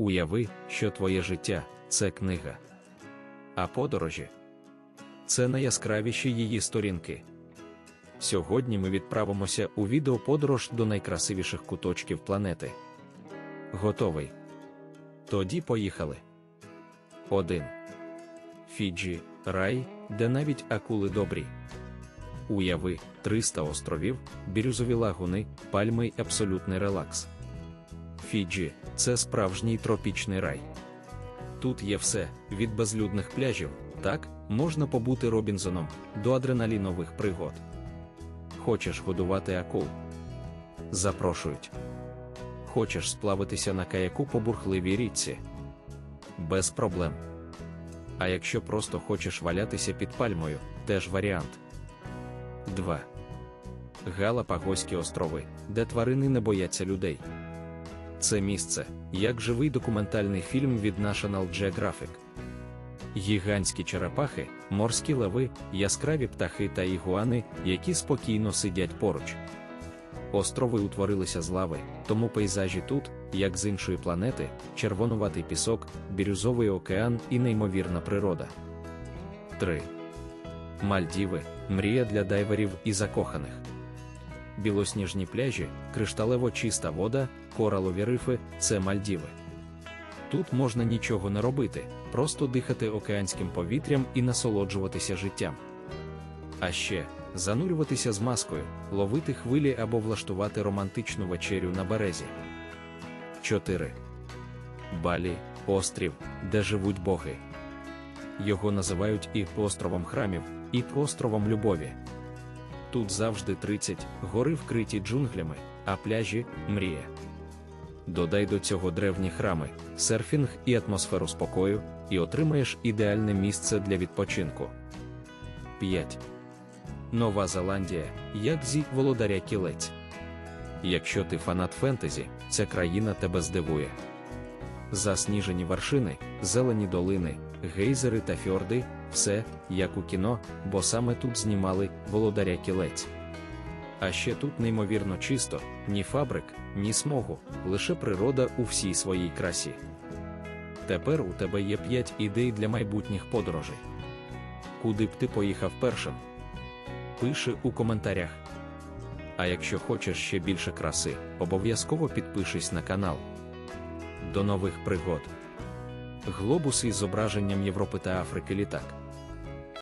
Уяви, що твоє життя це книга. А подорожі це найяскравіші її сторінки. Сьогодні ми відправимося у відеоподорож до найкрасивіших куточків планети. Готовий? Тоді поїхали. 1. Фіджі рай, де навіть акули добрі. Уяви 300 островів, бірюзові лагуни, пальми й абсолютний релакс. Фіджі це справжній тропічний рай. Тут є все від безлюдних пляжів, так можна побути Робінзоном до адреналінових пригод. Хочеш годувати акул? Запрошують. Хочеш сплавитися на каяку по бурхливій річці? Без проблем. А якщо просто хочеш валятися під пальмою, теж варіант. 2. Галапагоські острови, де тварини не бояться людей. Це місце, як живий документальний фільм від National Geographic. Гігантські черепахи, морські леви, яскраві птахи та ігуани, які спокійно сидять поруч. Острови утворилися з лави, тому пейзажі тут, як з іншої планети, червонуватий пісок, бірюзовий океан і неймовірна природа. 3. Мальдіви мрія для дайверів і закоханих. Білосніжні пляжі, кришталево чиста вода, коралові рифи це Мальдіви. Тут можна нічого не робити, просто дихати океанським повітрям і насолоджуватися життям. А ще занурюватися з маскою, ловити хвилі або влаштувати романтичну вечерю на березі. 4. Балі острів, де живуть боги. Його називають і островом храмів, і островом любові. Тут завжди 30 гори вкриті джунглями, а пляжі мрія. Додай до цього древні храми, серфінг і атмосферу спокою, і отримаєш ідеальне місце для відпочинку. 5. Нова Зеландія, як зі володаря кілець. Якщо ти фанат фентезі, ця країна тебе здивує. Засніжені вершини, зелені долини, гейзери та фьорди все, як у кіно, бо саме тут знімали володаря кілець. А ще тут неймовірно чисто, ні фабрик, ні смогу, лише природа у всій своїй красі. Тепер у тебе є 5 ідей для майбутніх подорожей. Куди б ти поїхав першим? Пиши у коментарях. А якщо хочеш ще більше краси, обов'язково підпишись на канал. До нових пригод. Глобус із зображенням Європи та Африки літак.